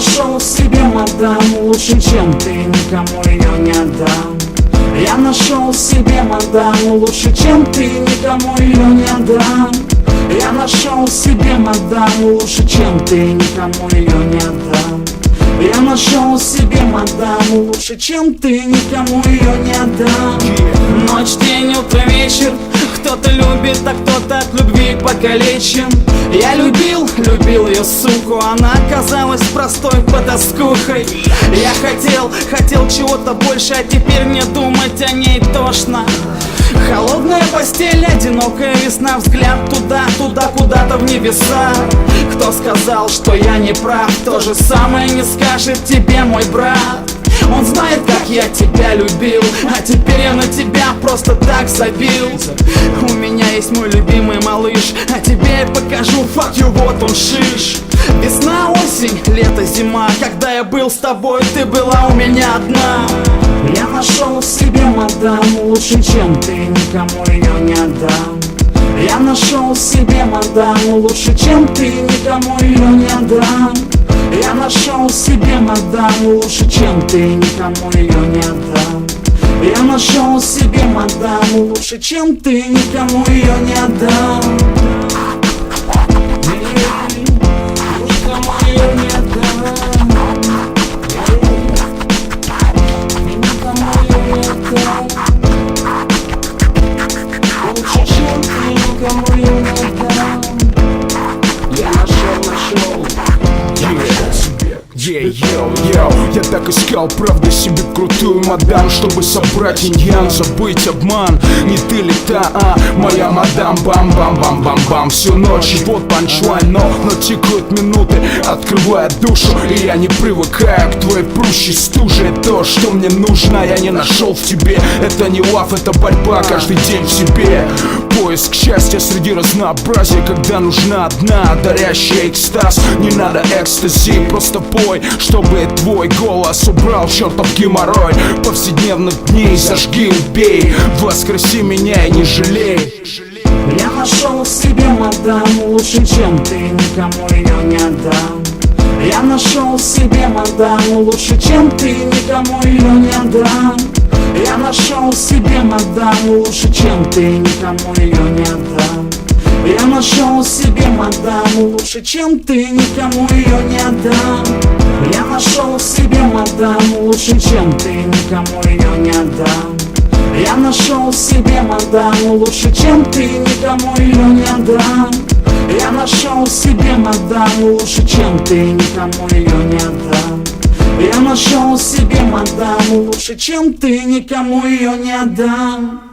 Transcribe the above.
нашел себе мадам Лучше, чем ты, никому ее не отдам. Я нашел себе мадам Лучше, чем ты, никому ее не отдам. Я нашел себе мадам Лучше, чем ты, никому ее не отдам. Я нашел себе мадам Лучше, чем ты, никому ее не отдам. Ночь, день, утро, вечер. Кто-то любит, а кто-то от любви покалечен Я любил, любил ее, суку Она оказалась простой потаскухой. Я хотел, хотел чего-то больше А теперь мне думать о ней тошно. Холодная постель, одинокая весна Взгляд туда, туда, куда-то в небеса. Кто сказал, что я не прав То же самое не скажет тебе мой брат. Он знает, как я тебя любил А теперь я на тебя просто так забил У меня есть мой любимый малыш А тебе я покажу, you, вот он шиш. Весна, осень, лето, зима Когда я был с тобой, ты была у меня одна. Я нашел себе мадам Лучше, чем ты, никому ее не отдам. Я нашел себе мадам Лучше, чем ты, никому ее не отдам. Я нашел себе мадам Лучше, чем ты, никому ее не отдам Я нашел себе мадам Лучше, чем ты, никому ее не отдам Йоу, йоу. Я так искал, правда, себе крутую мадам Чтобы собрать иньян, забыть обман. Не ты ли та, а? Моя мадам Бам-бам-бам-бам-бам. Всю ночь, вот панчлайн Но, но тикают минуты, открывая душу И я не привыкаю к твоей прущей стуже. То, что мне нужно, я не нашел в тебе. Это не лав, это борьба каждый день в себе Поиск счастья среди разнообразия Когда нужна одна дарящая экстаз. Не надо экстази, просто пой Чтобы твой голос убрал чертов геморрой. Повседневных дней зажги, убей Воскреси меня и не жалей. Я нашел себе мадам Лучше, чем ты, никому ее не отдам. Я нашел себе мадам Лучше, чем ты, никому ее не отдам Я нашел себе мадам Лучше, чем ты, никому ее не отдам. Я нашел себе мадам Лучше, чем ты, никому ее не отдам. Я нашел себе мадам Лучше, чем ты, никому ее не отдам. Я нашел себе мадам Лучше, чем ты, никому ее не отдам. Я нашел себе мадам Лучше, чем ты, никому ее не отдам. Я нашел себе мадам Лучше, чем ты, никому ее не отдам